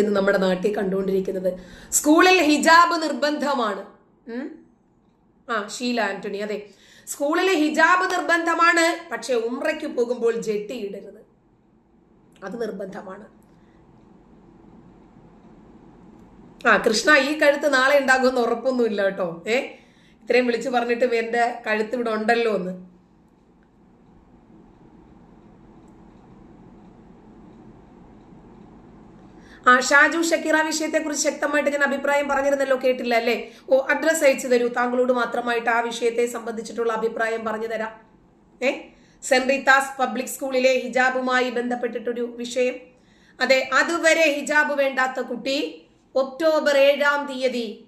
ഇത് നമ്മുടെ നാട്ടിൽ കണ്ടുകൊണ്ടിരിക്കുന്നത്. സ്കൂളിൽ ഹിജാബ് നിർബന്ധമാണ്. ആ ഷീല ആന്റണി അതെ. സ്കൂളിൽ ഹിജാബ് നിർബന്ധമാണ് പക്ഷെ ഉമ്രയ്ക്ക് പോകുമ്പോൾ ജെട്ടി ഇടരുത്. അത് നിർബന്ധമാണ്. ആ കൃഷ്ണ ഈ കഴുത്ത് നാളെ ഉണ്ടാകുമെന്ന് ഉറപ്പൊന്നുമില്ല കേട്ടോ. ഏ? ഇത്രയും വിളിച്ചു പറഞ്ഞിട്ടും എന്റെ കഴുത്ത് ഇവിടെ ഉണ്ടല്ലോ എന്ന് ആ ഷാജു ഷക്കീറ വിഷയത്തെക്കുറിച്ച് ശക്തമായിട്ട് ഞാൻ അഭിപ്രായം പറഞ്ഞിരുന്നല്ലോ കേട്ടില്ല അല്ലേ? ഓ അഡ്രസ്സ് അയച്ചു തരൂ. താങ്കളോട് മാത്രമായിട്ട് ആ വിഷയത്തെ സംബന്ധിച്ചിട്ടുള്ള അഭിപ്രായം പറഞ്ഞു തരാം. ഏ? സെന്റ് റീത്താസ് പബ്ലിക് സ്കൂളിലെ ഹിജാബുമായി ബന്ധപ്പെട്ടിട്ടൊരു വിഷയം. അതെ അതുവരെ ഹിജാബ് വേണ്ടാത്ത കുട്ടി ഒക്ടോബർ ഏഴാം തീയതി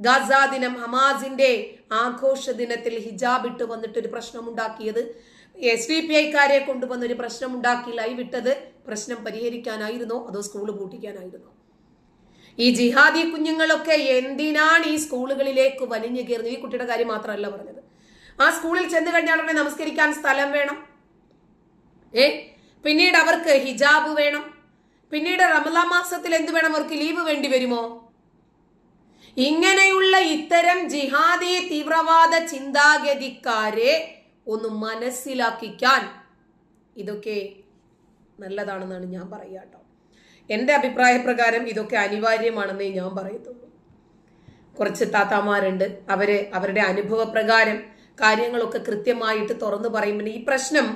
ഗാസ ദിനം ഹമാസിന്റെ ആഘോഷ ദിനത്തിൽ ഹിജാബ് ഇട്ട് വന്നിട്ടൊരു പ്രശ്നമുണ്ടാക്കിയത്. എസ് ഡി പി ഐക്കാരെ കൊണ്ടുവന്നൊരു പ്രശ്നമുണ്ടാക്കി ലൈവ് ഇട്ടത്. പ്രശ്നം പരിഹരിക്കാനായിരുന്നോ? അതോ സ്കൂൾ പൂട്ടിക്കാനായിരുന്നോ? ഈ ജിഹാദി കുഞ്ഞുങ്ങളൊക്കെ എന്തിനാണ് ഈ സ്കൂളുകളിലേക്ക് വലിഞ്ഞു കയറുന്നത്? ഈ കുട്ടിയുടെ കാര്യം മാത്രമല്ല പറഞ്ഞത്. ആ സ്കൂളിൽ ചെന്ന് കഴിഞ്ഞാൽ ഉടനെ നമസ്കരിക്കാൻ സ്ഥലം വേണം. ഏ? പിന്നീട് അവർക്ക് ഹിജാബ് വേണം. പിന്നീട് റമലാ മാസത്തിൽ എന്ത് വേണം? അവർക്ക് ലീവ് വേണ്ടി വരുമോ? ഇങ്ങനെയുള്ള ഇത്തരം ജിഹാദി തീവ്രവാദ ചിന്താഗതിക്കാരെ ഒന്ന് മനസ്സിലാക്കിക്കാൻ ഇതൊക്കെ നല്ലതാണെന്നാണ് ഞാൻ പറയുക കേട്ടോ. എന്റെ അഭിപ്രായ പ്രകാരം ഇതൊക്കെ അനിവാര്യമാണെന്നേ ഞാൻ പറയത്തുള്ളൂ. കുറച്ച് താത്താമാരുണ്ട്. അവരെ അവരുടെ അനുഭവപ്രകാരം കാര്യങ്ങളൊക്കെ കൃത്യമായിട്ട് തുറന്നു പറയുമ്പോൾ ഈ പ്രശ്നം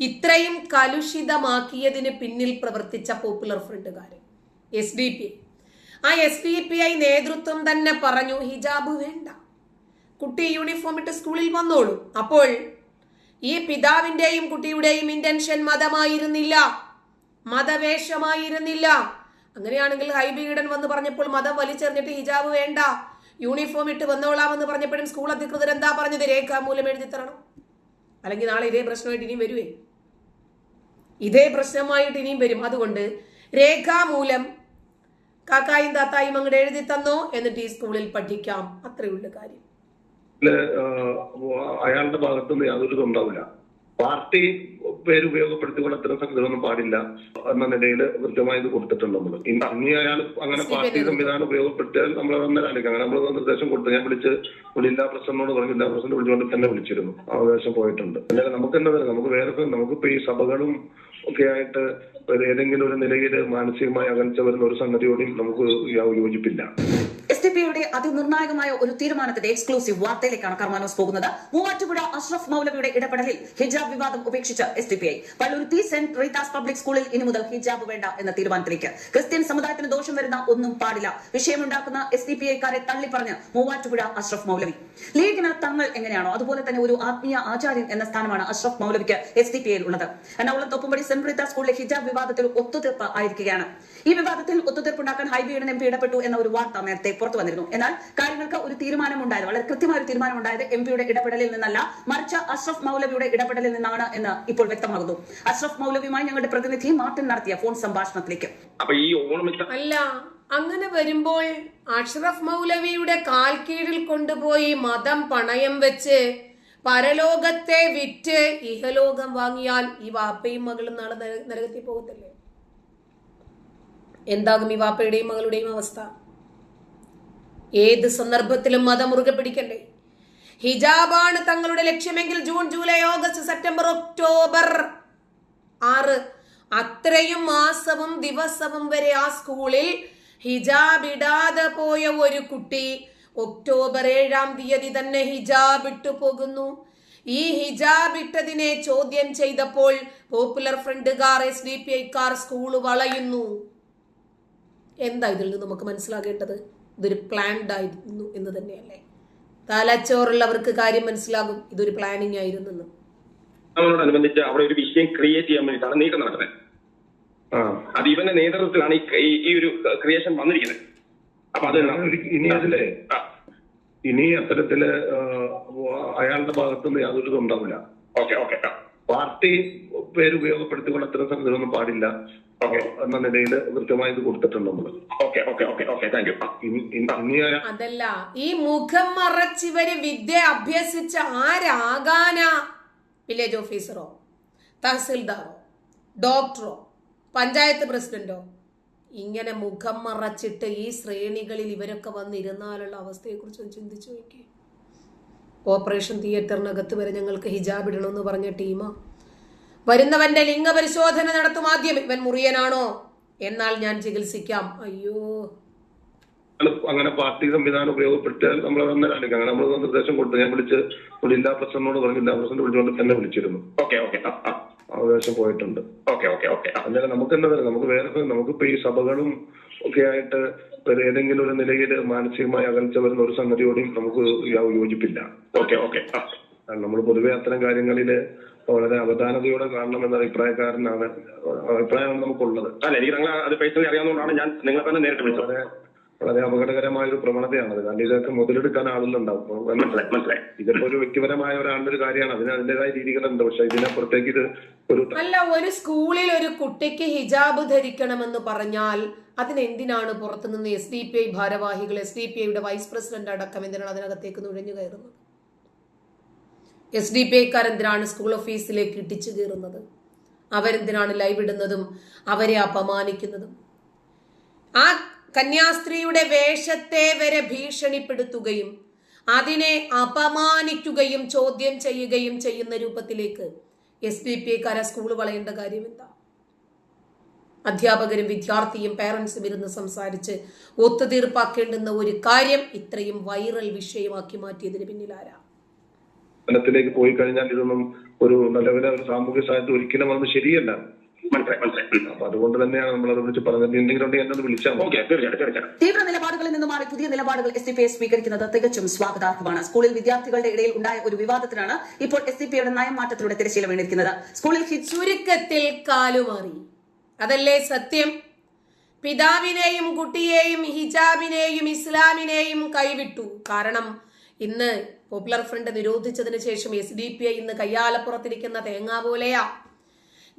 ഇത്രയും കലുഷിതമാക്കിയതിന് പിന്നിൽ പ്രവർത്തിച്ച പോപ്പുലർ ഫ്രണ്ടുകാരൻ എസ് ഡി പി ആ എസ് ഡി പി ഐ നേതൃത്വം തന്നെ പറഞ്ഞു ഹിജാബ് വേണ്ട. കുട്ടി യൂണിഫോം ഇട്ട് സ്കൂളിൽ വന്നോളൂ. അപ്പോൾ ഈ പിതാവിന്റെയും കുട്ടിയുടെയും ഇന്റൻഷൻ മതമായിരുന്നില്ല. മതവേഷമായിരുന്നില്ല. അങ്ങനെയാണെങ്കിൽ ഹൈബീഡൻ വന്ന് പറഞ്ഞപ്പോൾ മതം വലിച്ചെറിഞ്ഞിട്ട് ഹിജാബ് വേണ്ട. യൂണിഫോം ഇട്ട് വന്നോളാമെന്ന് പറഞ്ഞപ്പോഴും സ്കൂൾ അധികൃതർ എന്താ പറഞ്ഞത്? രേഖാമൂലം എഴുതി തരണം. അല്ലെങ്കിൽ നാളെ ഇതേ പ്രശ്നമായിട്ട് ഇനിയും വരുവേ? ഇതേ പ്രശ്നമായിട്ട് ഇനിയും വരും. അതുകൊണ്ട് രേഖാമൂലം കാക്കായും താത്തായും അങ്ങോട്ട് എഴുതി തന്നോ എന്നിട്ട് ഈ സ്കൂളിൽ പഠിക്കാം. അത്രയുള്ള കാര്യം. അയാളുടെ ഭാഗത്തുനിന്ന് യാതൊരു ഉണ്ടാവില്ല പാർട്ടി പേര് ഉപയോഗപ്പെടുത്തിക്കൊണ്ട് അത്തരം സംഗതികളൊന്നും പാടില്ല എന്ന നിലയിൽ കൃത്യമായി ഇത് കൊടുത്തിട്ടുണ്ട് നമ്മൾ ഇനി അയാൾ അങ്ങനെ പാർട്ടി സംവിധാനം ഉപയോഗപ്പെടുത്തിയാൽ നമ്മൾ അന്നേരം അങ്ങനെ നമ്മൾ നിർദ്ദേശം കൊടുത്തു ഞാൻ വിളിച്ച് ജില്ലാ പ്രസിഡന്റിനോട് പറഞ്ഞു ജില്ലാ പ്രസിഡന്റ് വിളിച്ചുകൊണ്ട് തന്നെ വിളിച്ചിരുന്നു. ആ നിർദ്ദേശം പോയിട്ടുണ്ട്. അല്ലെങ്കിൽ നമുക്ക് എന്താ പറയുക നമുക്ക് വേറെ നമുക്കിപ്പോ ഈ സഭകളും ഒക്കെ ആയിട്ട് ഏതെങ്കിലും ഒരു നിലയിൽ മാനസികമായി അകൽച്ച വരുന്ന ഒരു സംഗതിയോടും നമുക്ക് യോജിപ്പില്ല. അതിനിർണായകമായ ഒരു തീരുമാനത്തിന്റെ എക്സ്ക്ലൂസീവ് വാർത്തയിലേക്കാണ് കർമാനോസ് പോകുന്നത്. മൂവാറ്റുപുഴ അഷ്റഫ് മൗലവിയുടെ ഇടപെടലിൽ ഹിജാബ് വിവാദം ഉപേക്ഷിച്ച് S D P I Palluruthy saint Rita's public സ്കൂളിൽ ഇനി മുതൽ ഹിജാബ് വേണ്ട എന്ന തീരുമാനത്തിലേക്ക്. ക്രിസ്ത്യൻ സമുദായത്തിന് ദോഷം വരുന്ന ഒന്നും പാടില്ല. വിഷയമുണ്ടാക്കുന്ന എസ് ഡി പി ഐക്കാരെ തള്ളിപ്പറഞ്ഞ് മൂവാറ്റുപുഴ അഷ്റഫ് മൗലവി. ലീഗിന് തങ്ങൾ എങ്ങനെയാണോ? അതുപോലെ തന്നെ ഒരു ആത്മീയ ആചാര്യൻ എന്ന സ്ഥാനമാണ് അഷ്റഫ് മൗലവിക്ക് എസ് ഡി പി ഐയിൽ ഉള്ളത്. എറണാകുളം തൊപ്പുംപടി സെന്റ് റീതാസ് സ്കൂളിലെ ഹിജാബ് വിവാദത്തിൽ ഒത്തുതീർപ്പ് ആയിരിക്കുകയാണ്. ഈ വിവാദത്തിൽ ഒത്തുതീർപ്പുണ്ടാക്കാൻ ഹൈബിയുടെ എം പി ഇടപെട്ടു എന്ന ഒരു വാർത്ത നേരത്തെ പുറത്തു വന്നിരുന്നു. എന്നാൽ കാര്യങ്ങൾക്ക് ഒരു തീരുമാനമുണ്ടായത് വളരെ കൃത്യമായ ഒരു തീരുമാനമുണ്ടായത് എം പിയുടെ ഇടപെടലിൽ നിന്നല്ല മറിച്ച് അഷ്റഫ് മൗലവിയുടെ ഇടപെടലിൽ നിന്നാണ് എന്ന് ഇപ്പോൾ വ്യക്തമാകുന്നു. അഷ്റഫ് മൗലവിയുമായി ഞങ്ങളുടെ പ്രതിനിധി മാർട്ടിൻ നടത്തിയ ഫോൺ സംഭാഷണത്തിലേക്ക്. അല്ല അങ്ങനെ വരുമ്പോൾ അഷ്റഫ് മൗലവിയുടെ കാൽ കീഴിൽ കൊണ്ടുപോയി മതം പണയം വെച്ച് പരലോകത്തെ വിറ്റ് ഇഹലോകം വാങ്ങിയാൽ ഈ വാപ്പയും മകളും നാളെ നര- നരകത്തിൽ പോകത്തില്ലേ? എന്താകും ഈ വാപ്പയുടെയും മകളുടെയും അവസ്ഥ? ഏത് സന്ദർഭത്തിലും മതം മുറുകെ പിടിക്കണ്ടേ? ഹിജാബാണ് തങ്ങളുടെ ലക്ഷ്യമെങ്കിൽ June July August September October ആറ്. അത്രയും മാസവും ദിവസവും വരെ ആ സ്കൂളിൽ ഹിജാബ് ഇടാതെ പോയ ഒരു കുട്ടി ഒക്ടോബർ ഏഴാം തീയതി തന്നെ ഹിജാബ് ഇട്ടു പോകുന്നു. ഈ ഹിജാബ് ഇട്ടതിനെ ചോദ്യം ചെയ്തപ്പോൾ പോപ്പുലർ ഫ്രണ്ടുകാർ എസ് ഡി പി ഐക്കാർ സ്കൂൾ വളയുന്നു. എന്താ ഇതിൽ നിന്ന് നമുക്ക് മനസ്സിലാകേണ്ടത്? ഇതൊരു പ്ലാൻഡ് ആയിരുന്നു എന്ന് തന്നെയല്ലേ? തലച്ചോറുള്ളവർക്ക് കാര്യം മനസ്സിലാകും ഇതൊരു പ്ലാനിങ് ആയിരുന്നെന്ന്. ോടനുബന്ധിച്ച് അവിടെ ഒരു വിഷയം ക്രിയേറ്റ് ചെയ്യാൻ വേണ്ടിയിട്ടാണ് നീക്കം നടക്കുന്നത് ആ. അത് ഇവന്റെ നേതൃത്വത്തിലാണ് ഈ ഒരു ക്രിയേഷൻ വന്നിരിക്കുന്നത്. അപ്പൊ അത് ഇനി അതിലെ ആ, ഇനി അത്തരത്തിൽ അയാളുടെ ഭാഗത്തുനിന്ന് യാതൊരു ഇതുണ്ടാവില്ല ഓക്കെ ഓക്കെ പാർട്ടി പേര് ഉപയോഗപ്പെടുത്തിക്കൊണ്ട് അത്തരം സംഗതികളൊന്നും പാടില്ല. ഓക്കെ എന്ന നിലയിൽ കൃത്യമായി ഇത് കൊടുത്തിട്ടുണ്ട് നമ്മൾ അതല്ല ഈ മുഖം മറച്ചിവര് വിദ്യ അഭ്യസിച്ച ആരാകാനാ? വില്ലേജ് ഓഫീസറോ തഹസിൽദാറോ ഡോക്ടറോ പഞ്ചായത്ത് പ്രസിഡന്റോ? ഇങ്ങനെ മുഖം മറച്ചിട്ട് ഈ ശ്രേണികളിൽ ഇവരൊക്കെ വന്നിരുന്നാലുള്ള അവസ്ഥയെക്കുറിച്ച് ഒന്ന് ചിന്തിച്ചു നോക്കി ഓപ്പറേഷൻ തിയേറ്ററിനകത്ത് വരെ ഞങ്ങൾക്ക് ഹിജാബ് ഇടണമെന്ന് പറഞ്ഞ ടീമാ. വരുന്നവന്റെ ലിംഗപരിശോധന നടത്തും ആദ്യം. ഇവൻ മുറിയനാണോ? എന്നാൽ ഞാൻ ചികിത്സിക്കാം. അയ്യോ. അങ്ങനെ പാർട്ടി സംവിധാനം ഉപയോഗപ്പെടുത്തിയാൽ നമ്മൾ അന്നേരം അടിക്കാം അങ്ങനെ നമ്മൾ നിർദ്ദേശം കൊടുത്തു. ഞാൻ വിളിച്ച് ജില്ലാ പ്രസിഡന്റിനോട് പറഞ്ഞു ജില്ലാ പ്രസിഡന്റ് വിളിച്ചുകൊണ്ട് തന്നെ വിളിച്ചിരുന്നു. Okay okay. ആവേശം പോയിട്ടുണ്ട്. Okay okay okay. അല്ലെങ്കിൽ അന്നേരം നമുക്ക് എന്താ പറയുക? നമുക്ക് വേറെ നമുക്കിപ്പോ ഈ സഭകളും ഒക്കെ ആയിട്ട് ഏതെങ്കിലും ഒരു നിലയിൽ മാനസികമായി അകൽച്ച വരുന്ന ഒരു സംഗതിയോടും നമുക്ക് യോ- യോജിപ്പില്ല. Okay okay. നമ്മൾ പൊതുവെ അത്തരം കാര്യങ്ങളിൽ വളരെ അവധാനതയോടെ കാണണം എന്ന അഭിപ്രായക്കാരനാണ് അഭിപ്രായമാണ് നമുക്കുള്ളത്. അല്ല എനിക്ക് നിങ്ങളെ അത് പേഴ്സണലി അറിയാവുന്നതുകൊണ്ടാണ് ഞാൻ നിങ്ങളെ തന്നെ നേരിട്ട് വിളിച്ചത്. വളരെ വളരെ അപകടകരമായ ഒരു പ്രവണതയാണത്. കാരണം ഇതൊക്കെ മുതലെടുക്കാൻ ആളുകളുണ്ടാവും. അപ്പൊ മനസ്സിലായി മനസ്സിലായി. ഇതിപ്പോ ഒരു വ്യക്തിപരമായ ഒരാളുടെ ഒരു കാര്യമാണ്. അതിന് അതിന്റേതായ രീതികളുണ്ട്. പക്ഷെ ഇതിനപ്പുറത്തേക്ക് ഇത് ഒരു അല്ല ഒരു സ്കൂളിൽ ഒരു കുട്ടിക്ക് ഹിജാബ് ധരിക്കണമെന്ന് പറഞ്ഞാൽ അതിനെന്തിനാണ് പുറത്തുനിന്ന് എസ് ഡി പി ഐ ഭാരവാഹികൾ എസ് ഡി പി ഐയുടെ വൈസ് പ്രസിഡന്റ് അടക്കം എന്തിനാണ് അതിനകത്തേക്ക് നുഴഞ്ഞു കയറുന്നത്? എസ് ഡി പി ഐക്കാർ എന്തിനാണ് സ്കൂൾ ഓഫീസിലേക്ക് ഇട്ടിച്ചു കയറുന്നത് അവരെന്തിനാണ് ലൈവ് ഇടുന്നതും അവരെ അപമാനിക്കുന്നതും? ആ കന്യാസ്ത്രീയുടെ വേഷത്തെ വരെ ഭീഷണിപ്പെടുത്തുകയും അതിനെ അപമാനിക്കുകയും ചോദ്യം ചെയ്യുകയും ചെയ്യുന്ന രൂപത്തിലേക്ക് എസ് ഡി പി ഐക്കാരെ സ്കൂൾ വളയേണ്ട കാര്യം എന്താ അധ്യാപകരും വിദ്യാർത്ഥിയും പേരൻസും ഇരുന്ന് സംസാരിച്ച് ഒത്തുതീർപ്പാക്കേണ്ടുന്ന ഒരു കാര്യം ഇത്രയും വൈറൽ വിഷയമാക്കി മാറ്റിയതിന് പിന്നിലാരാ? തലത്തിലേക്ക് പോയി കഴിഞ്ഞാൽ ഇതൊന്നും ഒരു നിലവിലെ ഒരു സാമൂഹ്യ സാഹചര്യം ഒരിക്കലും അത് ശരിയല്ല. മനസ്സിലായി മനസ്സിലായി. ഉം. അപ്പൊ അതുകൊണ്ട് തന്നെയാണ് നമ്മളത് വിളിച്ച് പറഞ്ഞത്. എന്തെങ്കിലും ഉണ്ടെങ്കിൽ എന്നെ ഒന്ന് വിളിച്ചാൽ മതി. ഓക്കെ തീർച്ചയായിട്ടും തീർച്ചയായിട്ടും. തീവ്ര നിലപാടുകളിൽ നിന്ന് മാറി പുതിയ നിലപാടുകൾ എസ് ഡി പി സ്വീകരിക്കുന്നത് തികച്ചും സ്വാഗതാർഹമാണ്. സ്കൂളിൽ വിദ്യാർത്ഥികളുടെ ഇടയിൽ ഉണ്ടായ ഒരു വിവാദത്തിനാണ് ഇപ്പോൾ എസ് ഡി പി ഐയുടെ നയം മാറ്റത്തിലൂടെ തിരശ്ശീല വീണിരിക്കുന്നത്. സ്കൂളിൽ ചുരുക്കത്തിൽ കാലുമാറി. അതല്ലേ സത്യം? പിതാവിനെയും കുട്ടിയെയും ഹിജാബിനെയും ഇസ്ലാമിനെയും കൈവിട്ടു. കാരണം ഇന്ന് പോപ്പുലർ ഫ്രണ്ട് നിരോധിച്ചതിന് ശേഷം എസ് ഡി പി ഐ ഇന്ന് കയ്യാലപ്പുറത്തിരിക്കുന്ന തേങ്ങ പോലെയാ.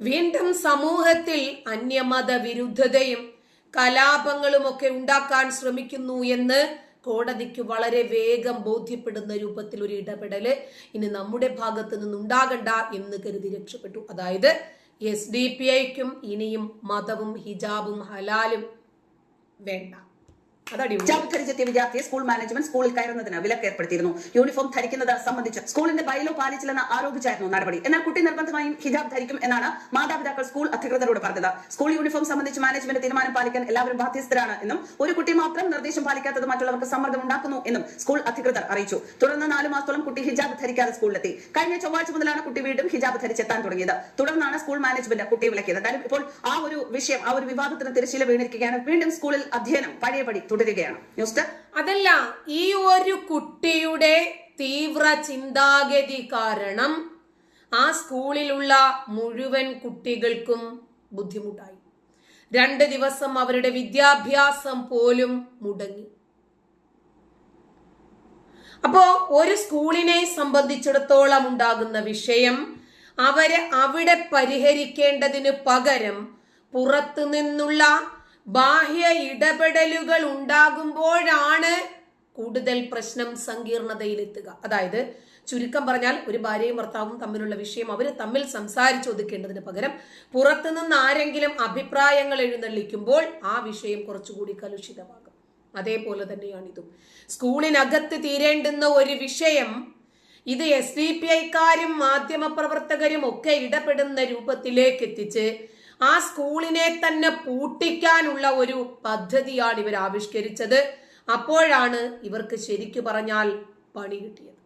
വീണ്ടും സമൂഹത്തിൽ അന്യമത വിരുദ്ധതയും കലാപങ്ങളും ഒക്കെ ഉണ്ടാക്കാൻ ശ്രമിക്കുന്നു എന്ന് കോടതിക്ക് വളരെ വേഗം ബോധ്യപ്പെടുന്ന രൂപത്തിൽ ഒരു ഇടപെടൽ ഇനി നമ്മുടെ ഭാഗത്ത് നിന്നുണ്ടാകണ്ട എന്ന് കരുതി രക്ഷപ്പെട്ടു. അതായത് എസ് ഡി പി ഐക്കും ഇനിയും മതവും ഹിജാബും ഹലാലും വേണ്ട. ഹിജാബ് ധരിച്ചെത്തിയ വിദ്യാർത്ഥിയെ സ്കൂൾ മാനേജ്മെന്റ് സ്കൂളിൽ കയറുന്നതിന് വിലക്ക് ഏർപ്പെടുത്തിയിരുന്നു യൂണിഫോം ധരിക്കുന്നത് സംബന്ധിച്ച് സ്കൂളിന്റെ ബൈലോ പാലിച്ചില്ലെന്ന് ആരോപിച്ചായിരുന്നു നടപടി. എന്നാൽ കുട്ടി നിർബന്ധമായും ഹിജാബ് ധരിക്കും എന്നാണ് മാതാപിതാക്കൾ സ്കൂൾ അധികൃതരോട് പറഞ്ഞത്. സ്കൂൾ യൂണിഫോം സംബന്ധിച്ച് മാനേജ്മെന്റ് തീരുമാനം പാലിക്കാൻ എല്ലാവരും ബാധ്യസ്ഥരാണ് എന്നും ഒരു കുട്ടി മാത്രം നിർദ്ദേശം പാലിക്കാത്തത് മറ്റുള്ളവർക്ക് സമ്മർദ്ദം ഉണ്ടാക്കുന്നു എന്നും സ്കൂൾ അധികൃതർ അറിയിച്ചു. തുടർന്ന് നാല് മാസത്തോളം കുട്ടി ഹിജാബ് ധരിക്കാതെ സ്കൂളിലെത്തി കഴിഞ്ഞ ചൊവ്വാഴ്ച മുതലാണ് കുട്ടി വീണ്ടും ഹിജാബ് ധരിച്ചെത്താൻ തുടങ്ങിയത്. തുടർന്നാണ് സ്കൂൾ മാനേജ്മെന്റ് കുട്ടിയെ വിലക്കിയത് എന്തായാലും ഇപ്പോൾ ആ ഒരു വിഷയം ആ ഒരു വിവാദത്തിന് തിരശ്ശീല വീണിരിക്കുകയാണ്. വീണ്ടും സ്കൂളിൽ അധ്യയനം പഴയപടി തുടരുകയാണ് ന്യൂസ് അതല്ല ഈ ഒരു കുട്ടിയുടെ തീവ്ര ചിന്താഗതി കാരണം ആ സ്കൂളിലുള്ള മുഴുവൻ കുട്ടികൾക്കും ബുദ്ധിമുട്ടായി. രണ്ട് ദിവസം അവരുടെ വിദ്യാഭ്യാസം പോലും മുടങ്ങി. അപ്പോ ഒരു സ്കൂളിനെ സംബന്ധിച്ചിടത്തോളം ഉണ്ടാകുന്ന വിഷയം അവരെ അവിടെ പരിഹരിക്കേണ്ടതിന് പകരം പുറത്തു നിന്നുള്ള ബാഹ്യ ഇടപെടലുകൾ ഉണ്ടാകുമ്പോഴാണ് കൂടുതൽ പ്രശ്നം സങ്കീർണതയിലെത്തുക. അതായത് ചുരുക്കം പറഞ്ഞാൽ ഒരു ഭാര്യയും ഭർത്താവും തമ്മിലുള്ള വിഷയം അവർ തമ്മിൽ സംസാരിച്ചു ഒതുക്കേണ്ടതിന് പകരം പുറത്തുനിന്ന് ആരെങ്കിലും അഭിപ്രായങ്ങൾ എഴുന്നള്ളിക്കുമ്പോൾ ആ വിഷയം കുറച്ചുകൂടി കലുഷിതമാകും. അതേപോലെ തന്നെയാണ് ഇതും സ്കൂളിനകത്ത് തീരേണ്ടുന്ന ഒരു വിഷയം ഇത് എസ് ഡി പി ഐക്കാരും മാധ്യമപ്രവർത്തകരും ഒക്കെ ഇടപെടുന്ന രൂപത്തിലേക്ക് എത്തിച്ച് ആ സ്കൂളിനെ തന്നെ പൂട്ടിക്കാനുള്ള ഒരു പദ്ധതിയാണ് ഇവർ ആവിഷ്കരിച്ചത്. അപ്പോഴാണ് ഇവർക്ക് ശരിക്കു പറഞ്ഞാൽ പണി കിട്ടിയത്.